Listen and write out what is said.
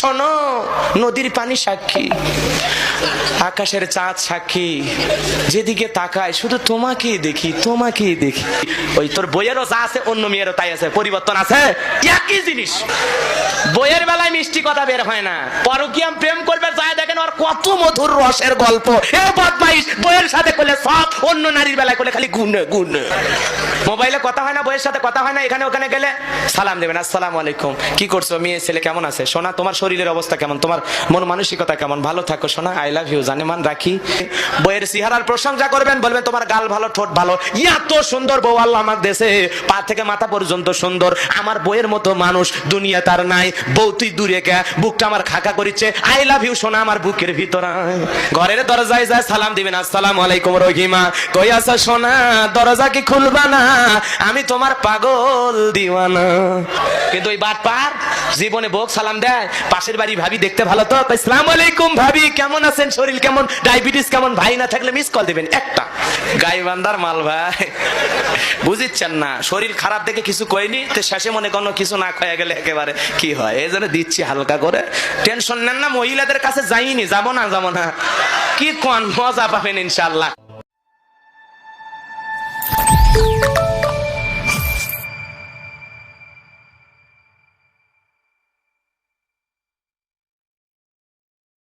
শোনো, নদীর পানি সাক্ষী, আকাশের চাঁদ সাক্ষী, যেদিকে তাকায় শুধু তোমাকেই দেখি তোমাকেই দেখি। ওই তোর বইয়েরও যা আছে, অন্য মেয়েরও তাই আছে, পরিবর্তন আছে? একই জিনিস। বইয়ের বেলায় মিষ্টি কথা বের হয় না। পরকিয়াম প্রেম করবে, যায় দেখেন ওর কত মধুর রসের গল্প। এ বদমাইশ, বইয়ের সাথে করলে সব, অন্য নারীর বেলায় করলে খালি গুনে গুনে। মোবাইলে কথা হয় না, বইয়ের সাথে কথা হয় না, এখানে ওখানে গেলে সালাম দেবেন, আসসালাম আলাইকুম, কি করছ? মেয়ে, ছেলে কেমন আছে? সোনা, তোমার শরীরের অবস্থা কেমন? তোমার মন মানসিকতা কেমন? ভালো থাকো, সোনা আই লাভ ইউ জানে মান রাখি। বইয়ের সিহারার প্রশংসা করবেন, বলবেন, তোমার গাল ভালো, ঠোঁট ভালো, এত সুন্দর বউ আল্লাহ আমার দেশে। পা থেকে মাথা পর্যন্ত সুন্দর, আমার বইয়ের মতো মানুষ, দুনিয়া তার নাই, বউ তুই দূরে গে, বুকটা আমার খাকা করিচ্ছে আই লাভ ইউ সোনা, আমার বুকের ভিতর। ঘরের দরজায় যায় সালাম দিবেন, আসসালামু আলাইকুম রহিমা, কই আছো সোনা, দরজা কি খুলবা না? আমি তোমার পাগল দিওয়ানা। কিন্তু ওই বাট পার জীবনে বোক সালাম দেয়, পাশের বাড়ি ভাবি দেখতে ভালো তো? ইসলাম আলাইকুম ভাবি, কেমন আছেন? শরীর কেমন? ডায়াবেটিস কেমন? ভাই না থাকলে মিস কল দিবেন। একটা। গাইবান্দার মাল ভাই। বুঝিচ্ছেন না, শরীর খারাপ দেখে কিছু কইনি, তো শেষে মনে কোনো কিছু না খয়ে গেলে একেবারে কি হয়? এই জন্য দিচ্ছি হালকা করে। টেনশন নেন না, মহিলাদের কাছে যাইনি, যাব না যাব না। কি কোন মজা পাবেন ইনশাল্লাহ